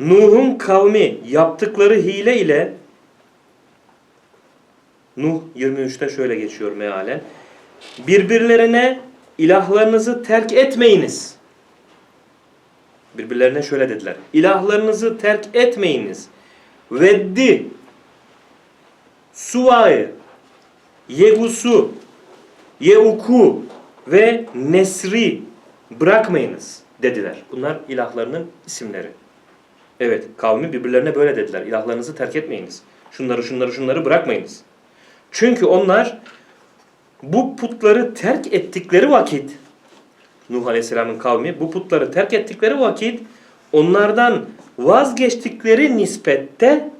Nuh'un kavmi yaptıkları hile ile Nuh 23'te şöyle geçiyor mealen. Birbirlerine ilahlarınızı terk etmeyiniz. Birbirlerine şöyle dediler. İlahlarınızı terk etmeyiniz. Veddi, Suva'yı, Yegus'u, Yeuku ve Nesri bırakmayınız dediler. Bunlar ilahlarının isimleri. Evet kavmi birbirlerine böyle dediler. İlahlarınızı terk etmeyiniz. Şunları şunları şunları bırakmayınız. Çünkü onlar bu putları terk ettikleri vakit Nuh Aleyhisselam'ın kavmi bu putları terk ettikleri vakit onlardan vazgeçtikleri nispette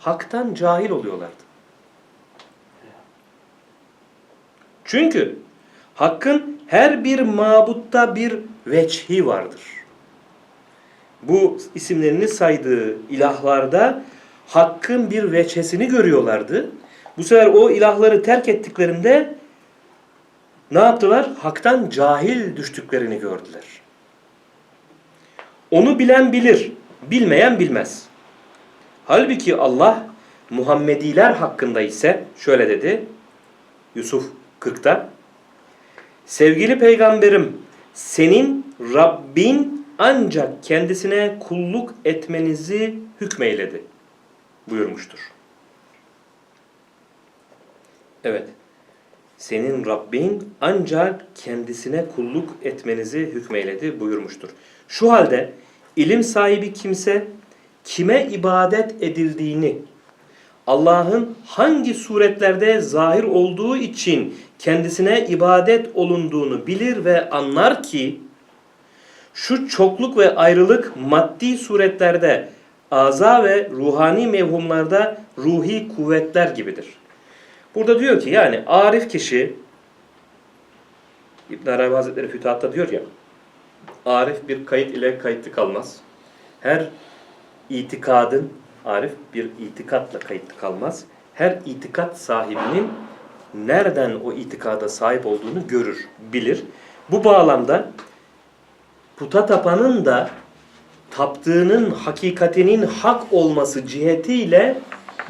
haktan cahil oluyorlardı. Çünkü hakkın her bir mabutta bir veçhi vardır. Bu isimlerini saydığı ilahlarda hakkın bir veçhesini görüyorlardı. Bu sefer o ilahları terk ettiklerinde ne yaptılar? Haktan cahil düştüklerini gördüler. Onu bilen bilir, bilmeyen bilmez. Halbuki Allah Muhammediler hakkında ise şöyle dedi. Yusuf 40'ta. Sevgili peygamberim senin Rabbin ancak kendisine kulluk etmenizi hükmeyledi buyurmuştur. Evet. Senin Rabbin ancak kendisine kulluk etmenizi hükmeyledi buyurmuştur. Şu halde ilim sahibi kimse kime ibadet edildiğini, Allah'ın hangi suretlerde zahir olduğu için kendisine ibadet olunduğunu bilir ve anlar ki şu çokluk ve ayrılık maddi suretlerde aza ve ruhani mevhumlarda ruhi kuvvetler gibidir. Burada diyor ki yani arif kişi İbn Arabi Hazretleri Fütuhat'ta diyor ya arif bir kayıt ile kayıtlı kalmaz. Her itikadın arif bir itikatla kayıtlı kalmaz. Her itikat sahibinin nereden o itikada sahip olduğunu görür, bilir. Bu bağlamda puta tapanın da taptığının hakikatinin hak olması cihetiyle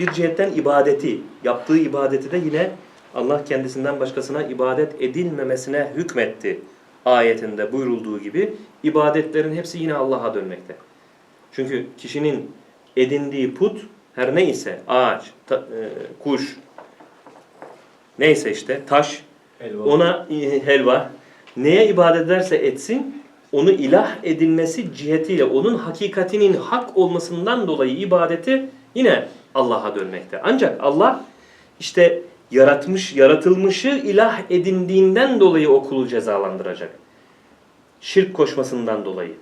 bir cihetten ibadeti, yaptığı ibadeti de yine Allah kendisinden başkasına ibadet edilmemesine hükmetti. Ayetinde buyurulduğu gibi ibadetlerin hepsi yine Allah'a dönmekte. Çünkü kişinin edindiği put her neyse ağaç, ta- e, kuş, neyse işte taş, Helva. ona e, helva, neye ibadet ederse etsin onu ilah edilmesi cihetiyle onun hakikatinin hak olmasından dolayı ibadeti yine Allah'a dönmekte. Ancak Allah işte yaratmış, yaratılmışı ilah edindiğinden dolayı o cezalandıracak. Şirk koşmasından dolayı.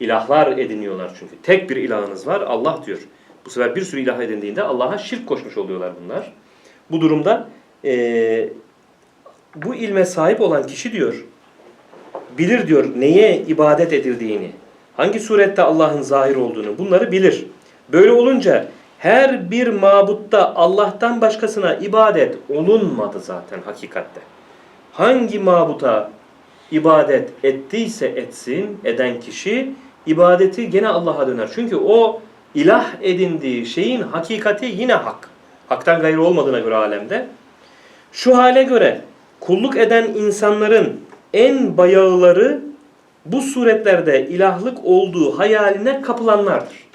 İlahlar ediniyorlar çünkü. Tek bir ilahınız var Allah diyor. Bu sefer bir sürü ilah edindiğinde Allah'a şirk koşmuş oluyorlar bunlar. Bu durumda eee, bu ilme sahip olan kişi diyor, bilir diyor neye ibadet edildiğini, hangi surette Allah'ın zahir olduğunu bunları bilir. Böyle olunca her bir mabutta Allah'tan başkasına ibadet olunmadı zaten hakikatte. Hangi mabuta ibadet ettiyse etsin, eden kişi ibadeti gene Allah'a döner. Çünkü o ilah edindiği şeyin hakikati yine hak. Haktan gayrı olmadığına göre alemde. Şu hale göre kulluk eden insanların en bayağıları bu suretlerde ilahlık olduğu hayaline kapılanlardır.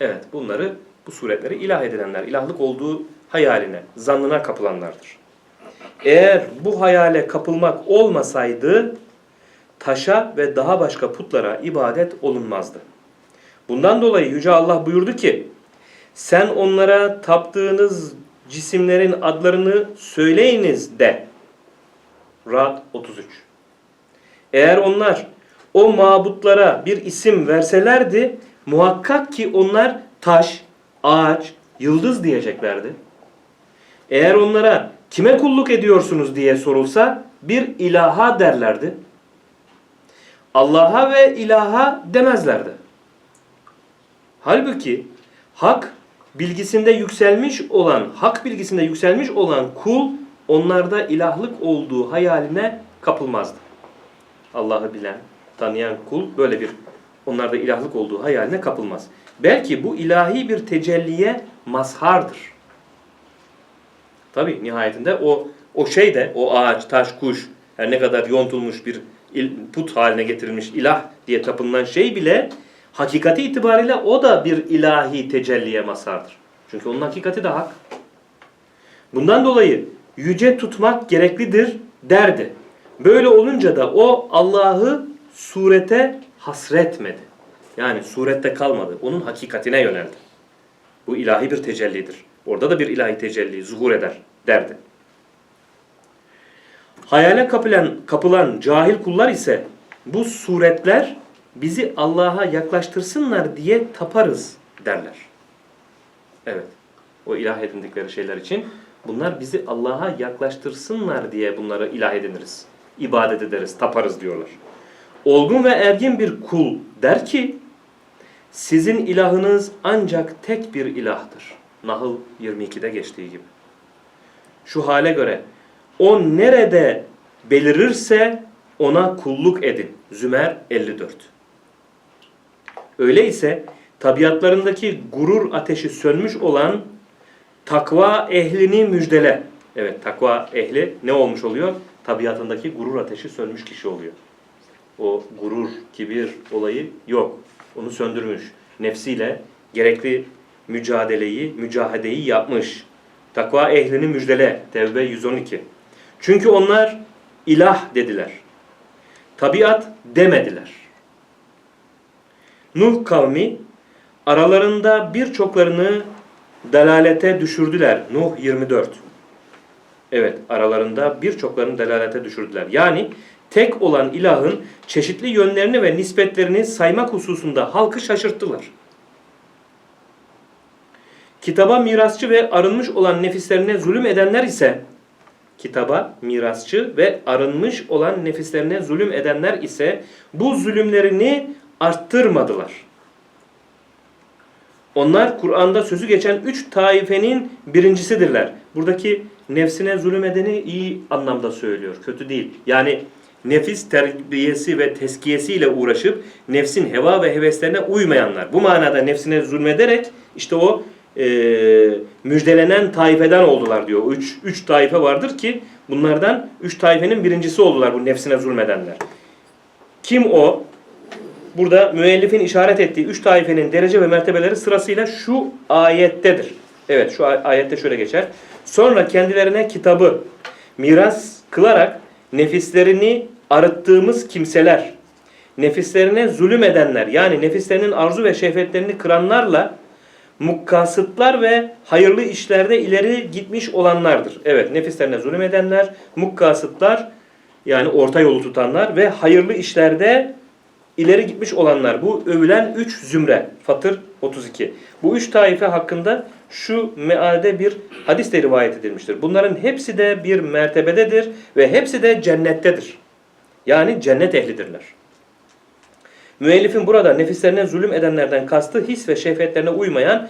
Evet bunları bu suretleri ilah edilenler, ilahlık olduğu hayaline, zannına kapılanlardır. Eğer bu hayale kapılmak olmasaydı taşa ve daha başka putlara ibadet olunmazdı. Bundan dolayı Yüce Allah buyurdu ki sen onlara taptığınız cisimlerin adlarını söyleyiniz de. Rad 33. Eğer onlar o mabutlara bir isim verselerdi muhakkak ki onlar taş, ağaç, yıldız diyeceklerdi. Eğer onlara kime kulluk ediyorsunuz diye sorulsa bir ilaha derlerdi. Allah'a ve ilaha demezlerdi. Halbuki hak bilgisinde yükselmiş olan, hak bilgisinde yükselmiş olan kul onlarda ilahlık olduğu hayaline kapılmazdı. Allah'ı bilen, tanıyan kul böyle bir Onlar da ilahlık olduğu hayaline kapılmaz. Belki bu ilahi bir tecelliye mazhardır. Tabi nihayetinde o o şey de o ağaç, taş, kuş her ne kadar yontulmuş bir put haline getirilmiş ilah diye tapınılan şey bile hakikati itibariyle o da bir ilahi tecelliye mazhardır. Çünkü onun hakikati de hak. Bundan dolayı yüce tutmak gereklidir derdi. Böyle olunca da o Allah'ı surete hasretmedi. Yani surette kalmadı. Onun hakikatine yöneldi. Bu ilahi bir tecellidir. Orada da bir ilahi tecelli zuhur eder derdi. Hayale kapılan, kapılan cahil kullar ise bu suretler bizi Allah'a yaklaştırsınlar diye taparız derler. Evet. O ilah edindikleri şeyler için bunlar bizi Allah'a yaklaştırsınlar diye bunları ilah ediniriz. İbadet ederiz, taparız diyorlar. Olgun ve ergin bir kul der ki sizin ilahınız ancak tek bir ilahdır. Nahl 22'de geçtiği gibi. Şu hale göre o nerede belirirse ona kulluk edin. Zümer 54. Öyleyse tabiatlarındaki gurur ateşi sönmüş olan takva ehlini müjdele. Evet takva ehli ne olmuş oluyor? Tabiatındaki gurur ateşi sönmüş kişi oluyor. O gurur, kibir olayı yok. Onu söndürmüş. Nefsiyle gerekli mücadeleyi, mücahedeyi yapmış. Takva ehlini müjdele. Tevbe 112. Çünkü onlar ilah dediler. Tabiat demediler. Nuh kavmi aralarında birçoklarını delalete düşürdüler. Nuh 24. Evet, aralarında birçoklarını delalete düşürdüler. Yani tek olan ilahın çeşitli yönlerini ve nispetlerini saymak hususunda halkı şaşırttılar. Kitaba mirasçı ve arınmış olan nefislerine zulüm edenler ise kitaba mirasçı ve arınmış olan nefislerine zulüm edenler ise bu zulümlerini arttırmadılar. Onlar Kur'an'da sözü geçen üç taifenin birincisidirler. Buradaki nefsine zulüm edeni iyi anlamda söylüyor. Kötü değil. Yani nefis terbiyesi ve teskiyesiyle uğraşıp nefsin heva ve heveslerine uymayanlar. Bu manada nefsine zulmederek işte o e, müjdelenen taifeden oldular diyor. Üç, üç taife vardır ki bunlardan üç taifenin birincisi oldular bu nefsine zulmedenler. Kim o? Burada müellifin işaret ettiği üç taifenin derece ve mertebeleri sırasıyla şu ayettedir. Evet şu ay- ayette şöyle geçer. Sonra kendilerine kitabı miras kılarak nefislerini arıttığımız kimseler, nefislerine zulüm edenler yani nefislerinin arzu ve şehvetlerini kıranlarla mukkasıtlar ve hayırlı işlerde ileri gitmiş olanlardır. Evet nefislerine zulüm edenler, mukkasıtlar yani orta yolu tutanlar ve hayırlı işlerde ileri gitmiş olanlar. Bu övülen üç zümre. Fatır 32. Bu üç taife hakkında şu mealde bir hadis de rivayet edilmiştir. Bunların hepsi de bir mertebededir ve hepsi de cennettedir. Yani cennet ehlidirler. Müellifin burada nefislerine zulüm edenlerden kastı his ve şehvetlerine uymayan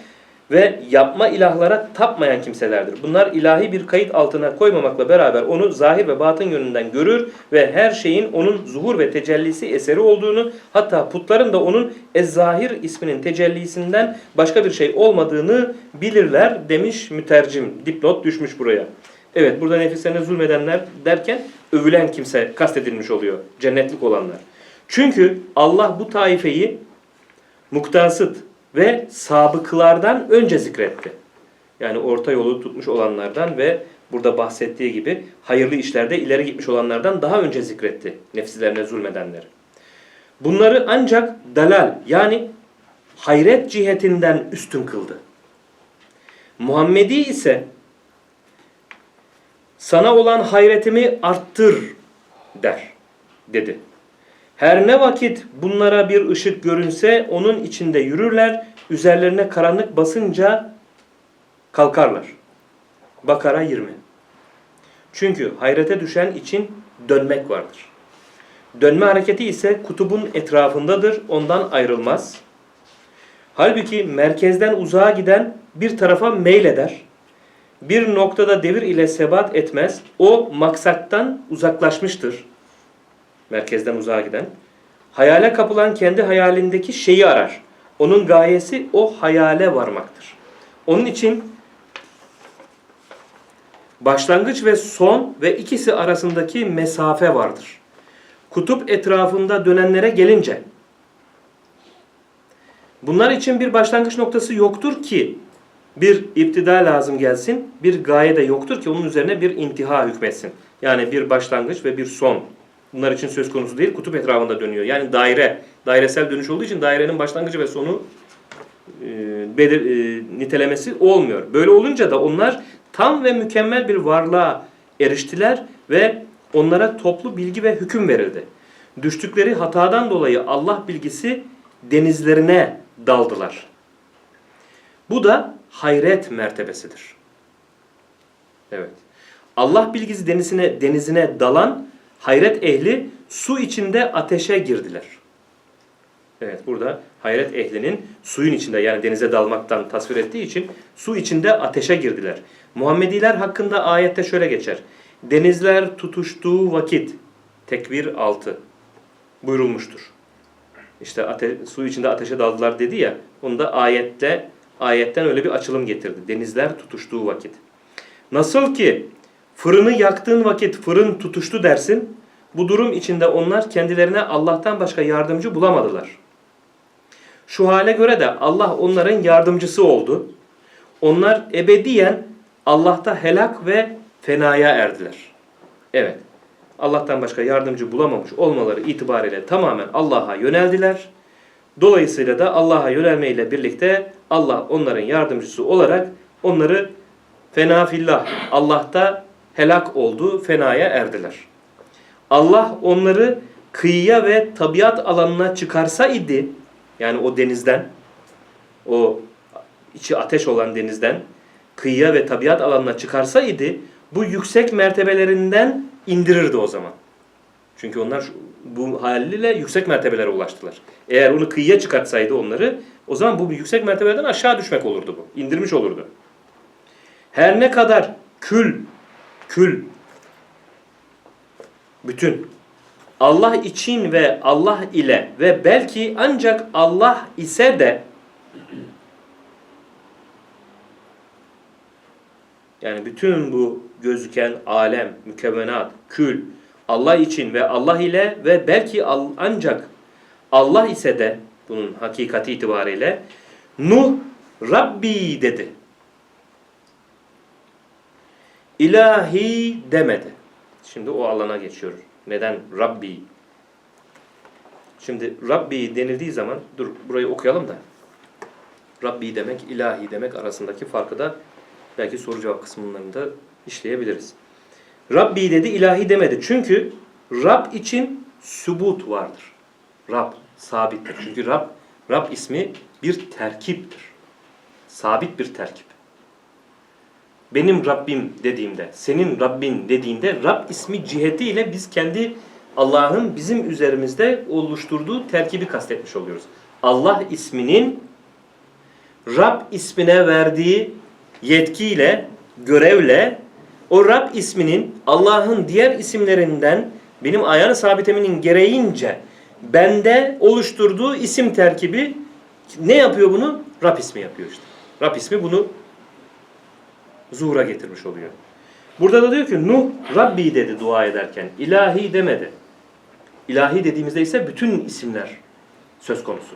ve yapma ilahlara tapmayan kimselerdir. Bunlar ilahi bir kayıt altına koymamakla beraber onu zahir ve batın yönünden görür ve her şeyin onun zuhur ve tecellisi eseri olduğunu hatta putların da onun Ez-Zahir isminin tecellisinden başka bir şey olmadığını bilirler demiş mütercim. Dipnot düşmüş buraya. Evet burada nefislerine zulmedenler derken övülen kimse kastedilmiş oluyor. Cennetlik olanlar. Çünkü Allah bu taifeyi muktasıt ve sabıklardan önce zikretti. Yani orta yolu tutmuş olanlardan ve burada bahsettiği gibi hayırlı işlerde ileri gitmiş olanlardan daha önce zikretti nefslerine zulmedenleri. Bunları ancak dalal yani hayret cihetinden üstün kıldı. Muhammedi ise sana olan hayretimi arttır der dedi. Her ne vakit bunlara bir ışık görünse onun içinde yürürler, üzerlerine karanlık basınca kalkarlar. Bakara 20. Çünkü hayrete düşen için dönmek vardır. Dönme hareketi ise kutubun etrafındadır, ondan ayrılmaz. Halbuki merkezden uzağa giden bir tarafa meyleder. Bir noktada devir ile sebat etmez. O maksattan uzaklaşmıştır merkezden uzağa giden. Hayale kapılan kendi hayalindeki şeyi arar. Onun gayesi o hayale varmaktır. Onun için başlangıç ve son ve ikisi arasındaki mesafe vardır. Kutup etrafında dönenlere gelince bunlar için bir başlangıç noktası yoktur ki bir iptida lazım gelsin, bir gaye de yoktur ki onun üzerine bir intiha hükmetsin. Yani bir başlangıç ve bir son. Bunlar için söz konusu değil, kutup etrafında dönüyor. Yani daire, dairesel dönüş olduğu için dairenin başlangıcı ve sonu e, belir, e, nitelemesi olmuyor. Böyle olunca da onlar tam ve mükemmel bir varlığa eriştiler ve onlara toplu bilgi ve hüküm verildi. Düştükleri hatadan dolayı Allah bilgisi denizlerine daldılar. Bu da hayret mertebesidir. Evet. Allah bilgisi denizine, denizine dalan hayret ehli su içinde ateşe girdiler. Evet burada hayret ehlinin suyun içinde yani denize dalmaktan tasvir ettiği için su içinde ateşe girdiler. Muhammediler hakkında ayette şöyle geçer. Denizler tutuştuğu vakit tekbir 6 buyurulmuştur. İşte ate, su içinde ateşe daldılar dedi ya. Onu da ayette ayetten öyle bir açılım getirdi. Denizler tutuştuğu vakit. Nasıl ki fırını yaktığın vakit fırın tutuştu dersin. Bu durum içinde onlar kendilerine Allah'tan başka yardımcı bulamadılar. Şu hale göre de Allah onların yardımcısı oldu. Onlar ebediyen Allah'ta helak ve fenaya erdiler. Evet. Allah'tan başka yardımcı bulamamış olmaları itibariyle tamamen Allah'a yöneldiler. Dolayısıyla da Allah'a yönelmeyle birlikte Allah onların yardımcısı olarak onları fena fillah Allah'ta helak oldu, fenaya erdiler. Allah onları kıyıya ve tabiat alanına çıkarsa idi, yani o denizden, o içi ateş olan denizden kıyıya ve tabiat alanına çıkarsa idi, bu yüksek mertebelerinden indirirdi o zaman. Çünkü onlar bu haliyle yüksek mertebelere ulaştılar. Eğer onu kıyıya çıkartsaydı onları, o zaman bu yüksek mertebelerden aşağı düşmek olurdu bu. İndirmiş olurdu. Her ne kadar kül, kül, bütün Allah için ve Allah ile ve belki ancak Allah ise de yani bütün bu gözüken alem, mükevvenat, kül Allah için ve Allah ile ve belki ancak Allah ise de bunun hakikati itibariyle Nuh Rabbi dedi. İlahi demedi. Şimdi o alana geçiyor. Neden Rabbi? Şimdi Rabbi denildiği zaman dur burayı okuyalım da. Rabbi demek, ilahi demek arasındaki farkı da belki soru cevap kısımlarında işleyebiliriz. Rabbi dedi, ilahi demedi. Çünkü Rab için sübut vardır. Rab sabittir. Çünkü Rab, Rab ismi bir terkiptir. Sabit bir terkip. Benim Rabbim dediğimde, senin Rabbin dediğinde Rab ismi cihetiyle biz kendi Allah'ın bizim üzerimizde oluşturduğu terkibi kastetmiş oluyoruz. Allah isminin Rab ismine verdiği yetkiyle, görevle o Rab isminin Allah'ın diğer isimlerinden benim ayağını sabiteminin gereğince bende oluşturduğu isim terkibi ne yapıyor bunu? Rab ismi yapıyor işte. Rab ismi bunu zuhura getirmiş oluyor. Burada da diyor ki Nuh Rabbi dedi dua ederken. ilahi demedi. İlahi dediğimizde ise bütün isimler söz konusu.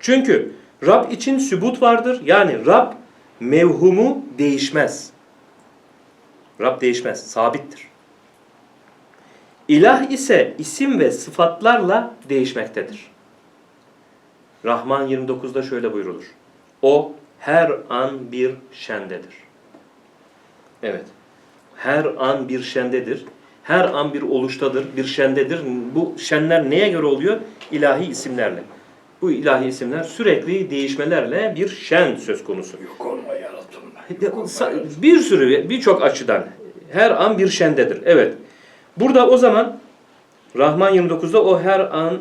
Çünkü Rab için sübut vardır. Yani Rab mevhumu değişmez. Rab değişmez, sabittir. İlah ise isim ve sıfatlarla değişmektedir. Rahman 29'da şöyle buyurulur. O her an bir şendedir. Evet. Her an bir şendedir. Her an bir oluştadır, bir şendedir. Bu şenler neye göre oluyor? İlahi isimlerle. Bu ilahi isimler sürekli değişmelerle bir şen söz konusu. Yok olma yaratılma. Sa- Bir sürü, birçok açıdan her an bir şendedir. Evet. Burada o zaman Rahman 29'da o her an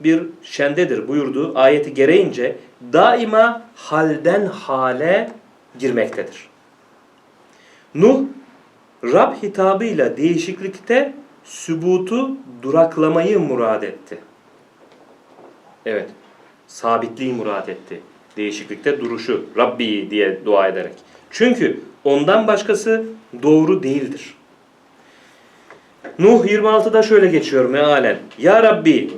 bir şendedir buyurduğu ayeti gereğince daima halden hale girmektedir. Nuh Rab hitabıyla değişiklikte sübutu duraklamayı murad etti. Evet. Sabitliği murad etti. Değişiklikte duruşu. Rabbi diye dua ederek. Çünkü ondan başkası doğru değildir. Nuh 26'da şöyle geçiyor mealen. Ya Rabbi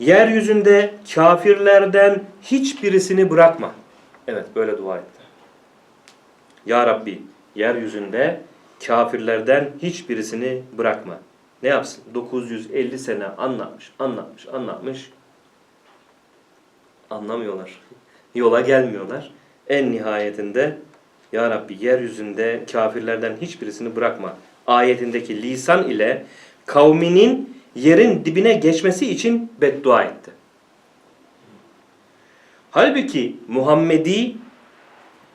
yeryüzünde kafirlerden hiçbirisini bırakma. Evet böyle dua etti. Ya Rabbi yeryüzünde kafirlerden hiçbirisini bırakma. Ne yapsın? 950 sene anlatmış, anlatmış, anlatmış. Anlamıyorlar. Yola gelmiyorlar. En nihayetinde Ya Rabbi yeryüzünde kafirlerden hiçbirisini bırakma. Ayetindeki lisan ile kavminin yerin dibine geçmesi için beddua etti. Halbuki Muhammedi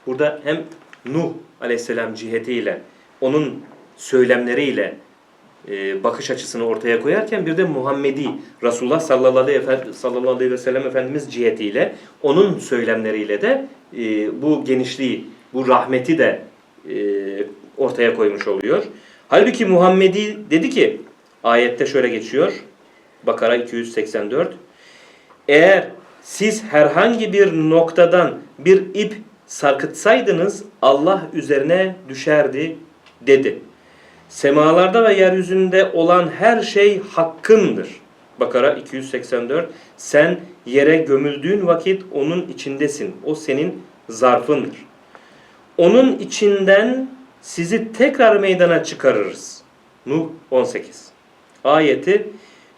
burada hem Nuh aleyhisselam cihetiyle onun söylemleriyle e, bakış açısını ortaya koyarken bir de Muhammedi Resulullah sallallahu aleyhi, Efe- sallallahu aleyhi ve sellem Efendimiz cihetiyle onun söylemleriyle de e, bu genişliği, bu rahmeti de e, ortaya koymuş oluyor. Halbuki Muhammedi dedi ki ayette şöyle geçiyor. Bakara 284 eğer siz herhangi bir noktadan bir ip sarkıtsaydınız Allah üzerine düşerdi dedi. Semalarda ve yeryüzünde olan her şey hakkındır. Bakara 284 Sen yere gömüldüğün vakit onun içindesin. O senin zarfındır. Onun içinden sizi tekrar meydana çıkarırız. Nuh 18 Ayeti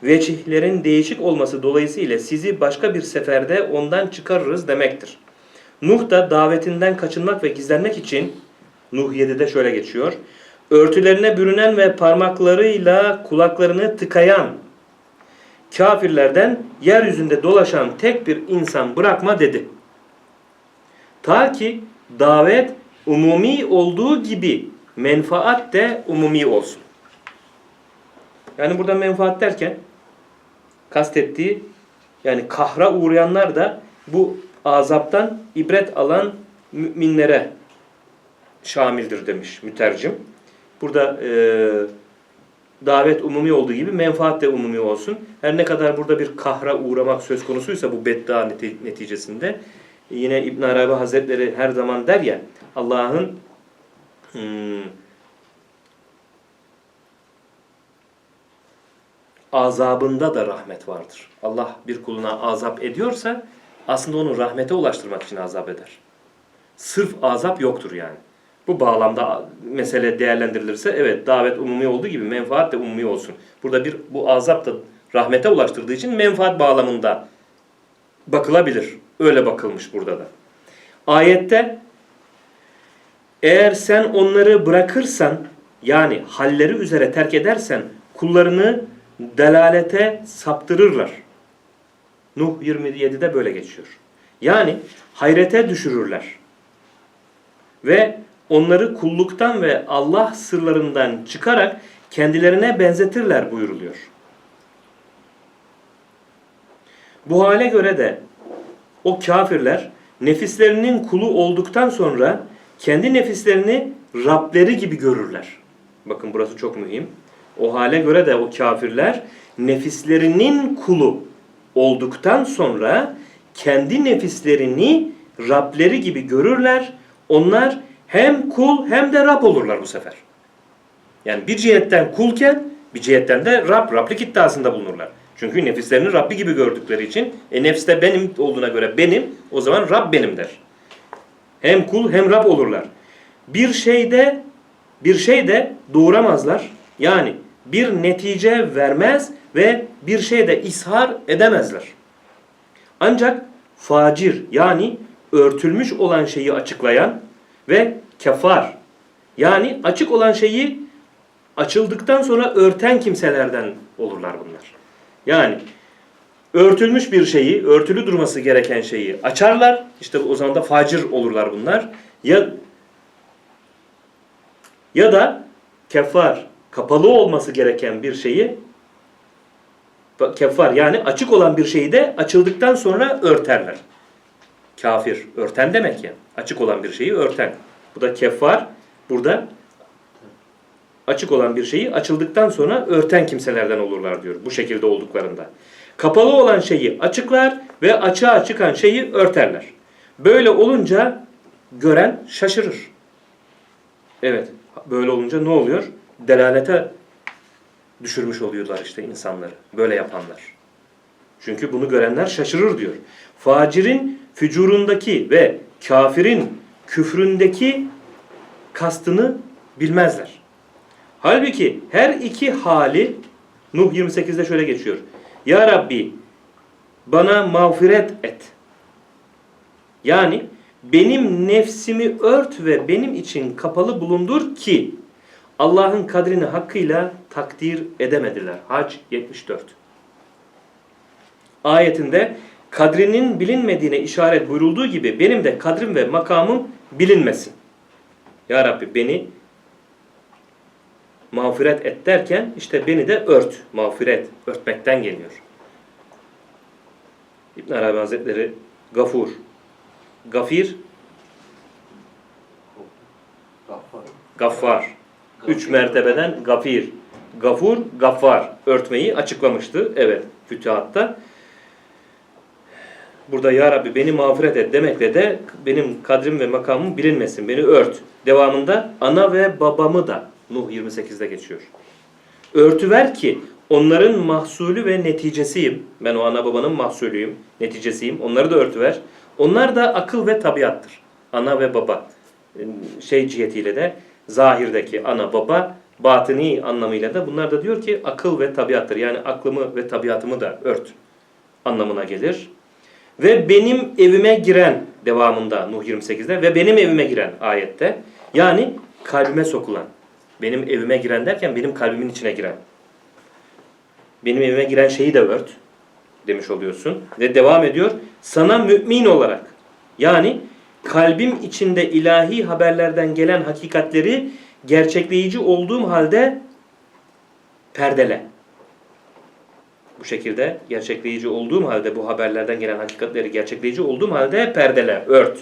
vecihlerin değişik olması dolayısıyla sizi başka bir seferde ondan çıkarırız demektir. Nuh da davetinden kaçınmak ve gizlenmek için Nuh 7'de şöyle geçiyor. Örtülerine bürünen ve parmaklarıyla kulaklarını tıkayan kafirlerden yeryüzünde dolaşan tek bir insan bırakma dedi. Ta ki davet umumi olduğu gibi menfaat de umumi olsun. Yani burada menfaat derken kastettiği yani kahra uğrayanlar da bu azaptan ibret alan müminlere şamildir demiş mütercim. Burada e, davet umumi olduğu gibi menfaat de umumi olsun. Her ne kadar burada bir kahra uğramak söz konusuysa bu beddua neti- neticesinde yine İbn Arabi Hazretleri her zaman der ya Allah'ın hmm, azabında da rahmet vardır. Allah bir kuluna azap ediyorsa aslında onu rahmete ulaştırmak için azap eder. Sırf azap yoktur yani. Bu bağlamda mesele değerlendirilirse evet davet umumi olduğu gibi menfaat de umumi olsun. Burada bir bu azap da rahmete ulaştırdığı için menfaat bağlamında bakılabilir. Öyle bakılmış burada da. Ayette eğer sen onları bırakırsan yani halleri üzere terk edersen kullarını delalete saptırırlar. Nuh 27'de böyle geçiyor. Yani hayrete düşürürler. Ve onları kulluktan ve Allah sırlarından çıkarak kendilerine benzetirler buyuruluyor. Bu hale göre de o kafirler nefislerinin kulu olduktan sonra kendi nefislerini Rableri gibi görürler. Bakın burası çok mühim. O hale göre de o kafirler nefislerinin kulu olduktan sonra kendi nefislerini Rableri gibi görürler. Onlar hem kul hem de Rab olurlar bu sefer. Yani bir cihetten kulken bir cihetten de Rab, Rablik iddiasında bulunurlar. Çünkü nefislerini Rabbi gibi gördükleri için e nefs de benim olduğuna göre benim o zaman Rab benim der. Hem kul hem Rab olurlar. Bir şeyde bir şey de doğuramazlar. Yani bir netice vermez ve bir şeyde ishar edemezler. Ancak facir yani örtülmüş olan şeyi açıklayan ve kefar yani açık olan şeyi açıldıktan sonra örten kimselerden olurlar bunlar. Yani örtülmüş bir şeyi, örtülü durması gereken şeyi açarlar. İşte o zaman da facir olurlar bunlar. Ya ya da kefar, kapalı olması gereken bir şeyi kefar yani açık olan bir şeyi de açıldıktan sonra örterler. Kafir, örten demek ya. Açık olan bir şeyi örten. Bu da kefar. Burada açık olan bir şeyi açıldıktan sonra örten kimselerden olurlar diyor bu şekilde olduklarında. Kapalı olan şeyi açıklar ve açığa çıkan şeyi örterler. Böyle olunca gören şaşırır. Evet, böyle olunca ne oluyor? Delalete düşürmüş oluyorlar işte insanları. Böyle yapanlar. Çünkü bunu görenler şaşırır diyor. Facirin fücurundaki ve kafirin küfründeki kastını bilmezler. Halbuki her iki hali Nuh 28'de şöyle geçiyor. Ya Rabbi bana mağfiret et. Yani benim nefsimi ört ve benim için kapalı bulundur ki Allah'ın kadrini hakkıyla takdir edemediler. Hac 74. Ayetinde kadrinin bilinmediğine işaret buyurulduğu gibi benim de kadrim ve makamım bilinmesin. Ya Rabbi beni mağfiret et derken işte beni de ört. Mağfiret, örtmekten geliyor. İbn Arabi Hazretleri Gafur, Gafir, Gaffar. Gaffar. Üç mertebeden Gafir, Gafur, Gaffar örtmeyi açıklamıştı. Evet, fütühatta. Burada Ya Rabbi beni mağfiret et demekle de benim kadrim ve makamım bilinmesin. Beni ört. Devamında ana ve babamı da Nuh 28'de geçiyor. Örtüver ki onların mahsulü ve neticesiyim. Ben o ana babanın mahsulüyüm, neticesiyim. Onları da örtüver. Onlar da akıl ve tabiattır. Ana ve baba şey cihetiyle de zahirdeki ana baba batini anlamıyla da bunlar da diyor ki akıl ve tabiattır. Yani aklımı ve tabiatımı da ört anlamına gelir. Ve benim evime giren devamında Nuh 28'de ve benim evime giren ayette yani kalbime sokulan. Benim evime giren derken benim kalbimin içine giren. Benim evime giren şeyi de ört demiş oluyorsun. Ve devam ediyor. Sana mümin olarak yani kalbim içinde ilahi haberlerden gelen hakikatleri gerçekleyici olduğum halde perdele. Bu şekilde gerçekleyici olduğum halde bu haberlerden gelen hakikatleri gerçekleyici olduğum halde perdele, ört.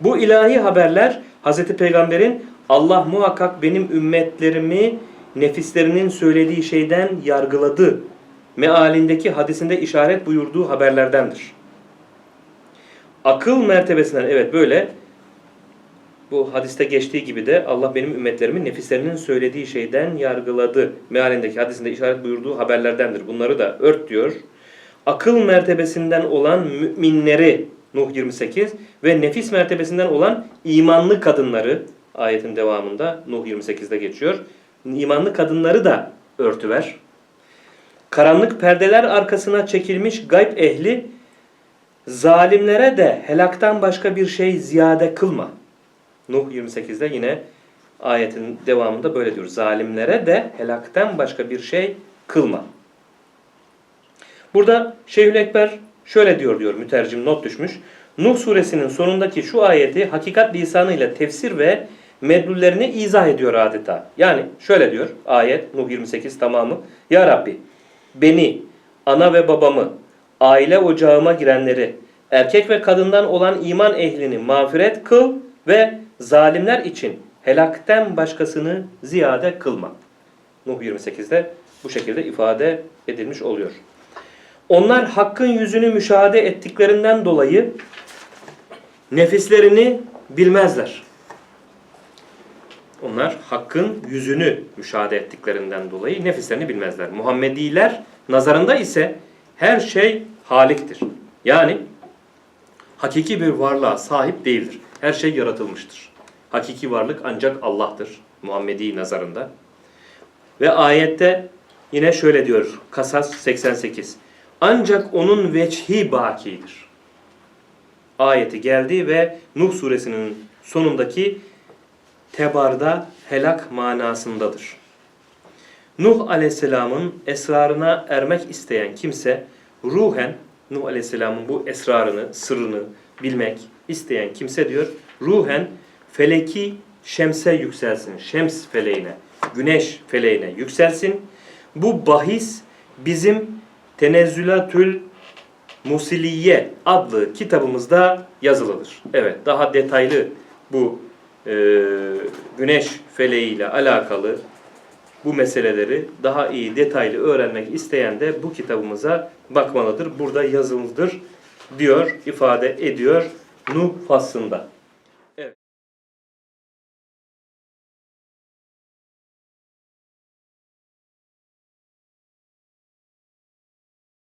Bu ilahi haberler Hz. Peygamber'in Allah muhakkak benim ümmetlerimi nefislerinin söylediği şeyden yargıladı mealindeki hadisinde işaret buyurduğu haberlerdendir. Akıl mertebesinden evet böyle bu hadiste geçtiği gibi de Allah benim ümmetlerimin nefislerinin söylediği şeyden yargıladı. Mealindeki hadisinde işaret buyurduğu haberlerdendir. Bunları da ört diyor. Akıl mertebesinden olan müminleri Nuh 28 ve nefis mertebesinden olan imanlı kadınları ayetin devamında Nuh 28'de geçiyor. İmanlı kadınları da örtüver. Karanlık perdeler arkasına çekilmiş gayb ehli zalimlere de helaktan başka bir şey ziyade kılma. Nuh 28'de yine ayetin devamında böyle diyor. Zalimlere de helaktan başka bir şey kılma. Burada Şeyhül Ekber şöyle diyor diyor mütercim not düşmüş. Nuh suresinin sonundaki şu ayeti hakikat lisanıyla tefsir ve medlullerini izah ediyor adeta. Yani şöyle diyor ayet Nuh 28 tamamı. Ya Rabbi beni, ana ve babamı, aile ocağıma girenleri, erkek ve kadından olan iman ehlini mağfiret kıl ve zalimler için helakten başkasını ziyade kılma. Nuh 28'de bu şekilde ifade edilmiş oluyor. Onlar hakkın yüzünü müşahede ettiklerinden dolayı nefislerini bilmezler. Onlar hakkın yüzünü müşahede ettiklerinden dolayı nefislerini bilmezler. Muhammediler nazarında ise her şey haliktir. Yani hakiki bir varlığa sahip değildir. Her şey yaratılmıştır. Hakiki varlık ancak Allah'tır Muhammedi nazarında. Ve ayette yine şöyle diyor Kasas 88. Ancak onun veçhi bakidir. Ayeti geldi ve Nuh suresinin sonundaki tebarda helak manasındadır. Nuh aleyhisselamın esrarına ermek isteyen kimse ruhen Nuh aleyhisselamın bu esrarını, sırrını bilmek isteyen kimse diyor ruhen feleki şemse yükselsin. Şems feleğine, güneş feleğine yükselsin. Bu bahis bizim Tenezzülatül Musiliye adlı kitabımızda yazılıdır. Evet daha detaylı bu e, güneş feleği ile alakalı bu meseleleri daha iyi detaylı öğrenmek isteyen de bu kitabımıza bakmalıdır. Burada yazılıdır diyor, ifade ediyor Nuh faslında.